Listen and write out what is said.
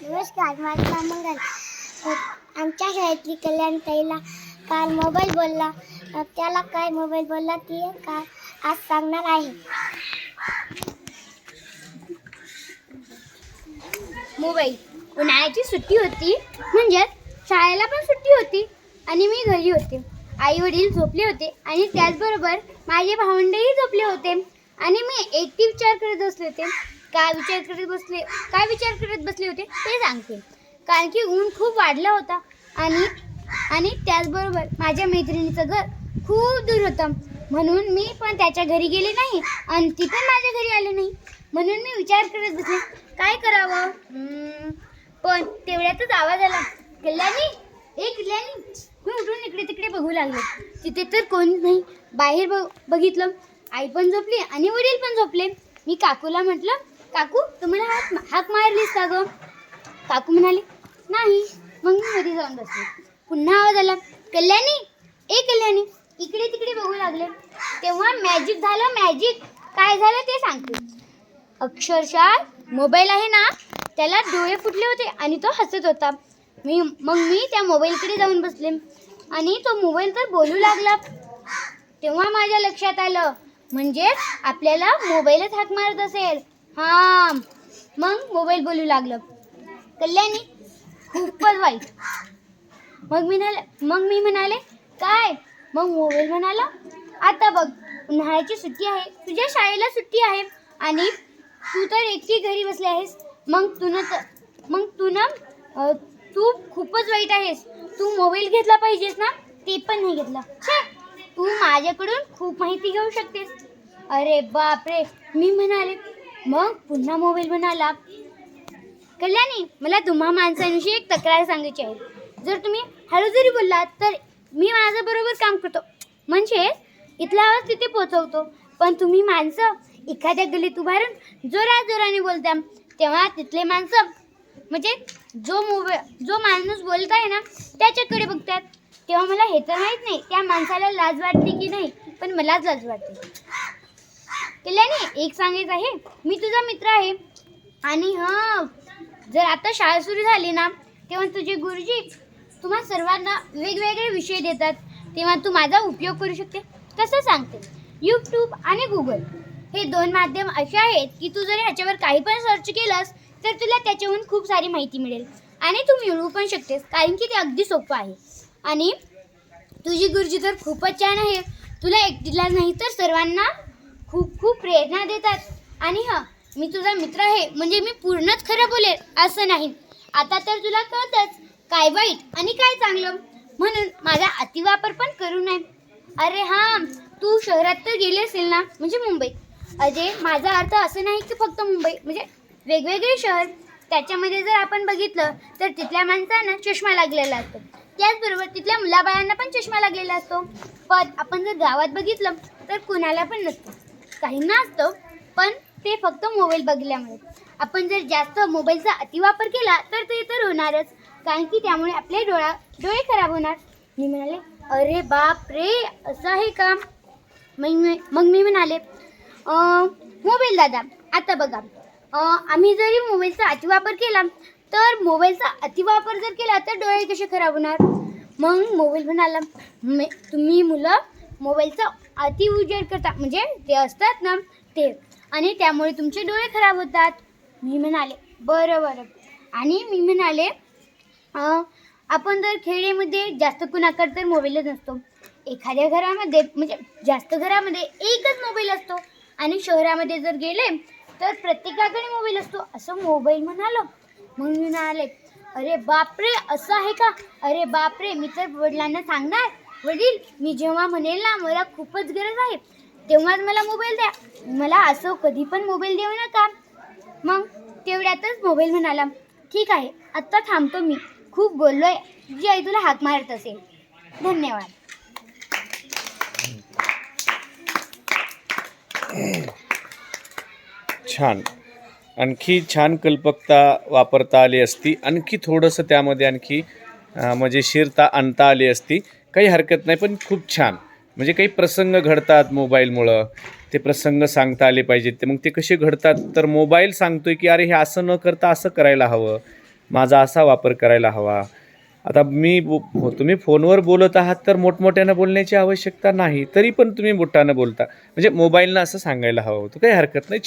नमस्कार माझं मंगल. आमच्या शाळेतली कल्याण ताईला काल मोबाईल बोलला. त्याला काय मोबाईल बोलला ती का आज सांगणार आहे. मोबाईल. उन्हाळ्याची सुट्टी होती. म्हणजेच शाळेला पण सुट्टी होती आणि मी घरी होते. आई वडील झोपले होते आणि त्याचबरोबर माझे भावंडही झोपले होते आणि मी एकटी विचार करत असले होते. काय विचार करत बसले? काय विचार करत बसले होते? ते सांगते. कारण की ऊन खूप वाढला होता. आणि आणि त्याचबरोबर माझ्या मैत्रिणीचं घर खूप दूर होतं. म्हणून मी पण त्याच्या घरी गेले नाही आणि ती पण माझ्या घरी आले नाही. म्हणून मी विचार करत बसले. काय करावं? पण तेवढ्यातच आवाज आला. किल्ल्यानी ए किल्ल्यानी मी उठून इकडे तिकडे बघू लागले. तिथे तर कोणीच नाही. बाहेर बघ बघितलं. आई पण झोपली आणि वडील पण झोपले. मी काकूला म्हटलं काकू तुम्हाला हाक हाक मारलीस का गं? काकू म्हणाले नाही. मग मी मध्ये जाऊन बसले. पुन्हा आवाज आला कल्याणी ए कल्याणी इकडे तिकडे बघू लागले. तेव्हा मॅजिक झालं मॅजिक काय झालं ते सांगते अक्षरशः मोबाईल आहे ना त्याला डोळे फुटले होते आणि तो हसत होता. मी मग मी त्या मोबाईलकडे जाऊन बसले आणि तो मोबाईल तर बोलू लागला. तेव्हा माझ्या लक्षात आलं म्हणजेच आपल्याला मोबाईलच हाक मारत असेल. हां. मग मोबाईल बोलू लागलं. कल्याणी खूपच वाईट. मग मी म्हणाले मग मी म्हणाले काय? मग मोबाईल म्हणाला आता बघ उन्हाळ्याची सुट्टी आहे तुझ्या शाळेला सुट्टी आहे आणि तू तर एकटी घरी बसली आहेस. मग तू न तर मग तू ना तू खूपच वाईट आहेस. तू मोबाईल घेतला पाहिजेस ना? ते पण नाही घेतला. छे तू माझ्याकडून खूप माहिती घेऊ शकतेस. अरे बापरे. मी म्हणाले मग पुन्हा मोबाईल म्हणाला कल्याणी मला तुम्हा माणसांविषयी एक तक्रार सांगायची आहे. जर तुम्ही हळू जरी बोललात तर मी माझं बरोबर काम करतो. म्हणजे इथला आवाज तिथे पोचवतो पण तुम्ही माणसं एखाद्या गलीत उभारून जोरा जोराने बोलता. तेव्हा तिथले माणसं म्हणजे जो मोबाईल जो माणूस बोलत आहे ना त्याच्याकडे बघतात. तेव्हा मला हे तर माहीत नाही त्या माणसाला लाज वाटते की नाही पण मलाच लाज वाटते. कल्याणी एक सांगायचं आहे मी तुझा मित्र आहे. आणि हां जर आता शाळा सुरू झाली ना तेव्हा तुझे गुरुजी तुम्हा सर्वांना वेगवेगळे विषय देतात. तेव्हा तू माझा उपयोग करू शकते. कसं सांगते? यूट्यूब आणि गुगल हे दोन माध्यम असे आहेत की तू जर ह्याच्यावर काही पण सर्च केलंस तर तुला त्याच्याहून खूप सारी माहिती मिळेल. आणि तू मिळवू पण शकतेस कारण की ते अगदी सोपं आहे. आणि तुझी गुरुजी तर खूपच छान आहे. तुला एकटीला नाही तर सर्वांना खूप खूप प्रेरणा देतात. आणि हां मी तुझा मित्र आहे म्हणजे मी पूर्णच खरं बोलेल असं नाही. आता तर तुला कळतच काय वाईट आणि काय चांगलं. म्हणून माझा अतिवापर पण करू नये. अरे हां तू शहरात तर गेली असेल ना म्हणजे मुंबईत अजय माझा अर्थ असं नाही की फक्त मुंबई म्हणजे वेगवेगळे शहर. त्याच्यामध्ये जर आपण बघितलं तर तिथल्या माणसांना चष्मा लागलेला असतो. त्याचबरोबर तिथल्या मुलाबाळांना पण चष्मा लागलेला असतो. पण आपण जर गावात बघितलं तर कुणाला पण नसतो. काहींना असतो पण ते फक्त मोबाईल बघल्यामुळे आपण जर जास्त मोबाईलचा अतिवापर केला तर ते तर होणारच. कारण की त्यामुळे आपले डोळा डोळे खराब होणार. मी म्हणाले अरे बाप रे असं आहे का? मग मी मग मी म्हणाले मोबाईल दादा आता बघा. आम्ही जरी मोबाईलचा अतिवापर केला तर मोबाईलचा अतिवापर जर केला तर डोळे कसे खराब होणार? मग मोबाईल म्हणाला "मे- तुम्ही मुलं मोबाईलचा अति उजेड करता म्हणजे ते असतात ना ते. आणि त्यामुळे तुमचे डोळे खराब होतात. मी म्हणाले बरं बरं. आणि मी म्हणाले आपण जर खेडेमध्ये जास्त कुणाकडे तर मोबाईलच नसतो. एखाद्या घरामध्ये म्हणजे जास्त घरामध्ये एकच मोबाईल असतो. आणि शहरामध्ये जर गेले तर प्रत्येकाकडे मोबाईल असतो. असं मोबाईल म्हणालो. मग मी म्हणाले अरे बापरे असं आहे का? अरे बापरे मी तर वडिलांना सांगणार वडील मी जेव्हा म्हणेल ना मला खूपच गरज आहे तेव्हाच मला मोबाईल द्या. मला असं कधी पण मोबाईल देऊ नका. मग तेवढ्यातच मोबाईल म्हणाला ठीक आहे आत्ता थांबतो मी. खूप बोललोय जी आई तुला हाक मारत असेल. धन्यवाद. छान. आणखी छान कल्पकता वापरता आली असती. आणखी थोडंसं त्यामध्ये आणखी म्हणजे मजेशीरता आणता आली असती. काही हरकत नाही पण खूप छान. म्हणजे काही प्रसंग घडतात मोबाईलमुळं. ते प्रसंग सांगता आले पाहिजेत. ते मग ते कसे घडतात? तर मोबाईल सांगतोय की अरे हे असं न करता असं करायला हवं. माझा असा वापर करायला हवा. आता मी बो- हो, तुम्ही फोनवर बोलत आहात तर मोठमोठ्यानं बोलण्याची आवश्यकता नाही. तरी पण तुम्ही मोठ्यानं बोलता. म्हणजे मोबाईलनं असं सांगायला हवं होतं. काही हरकत नाही छान.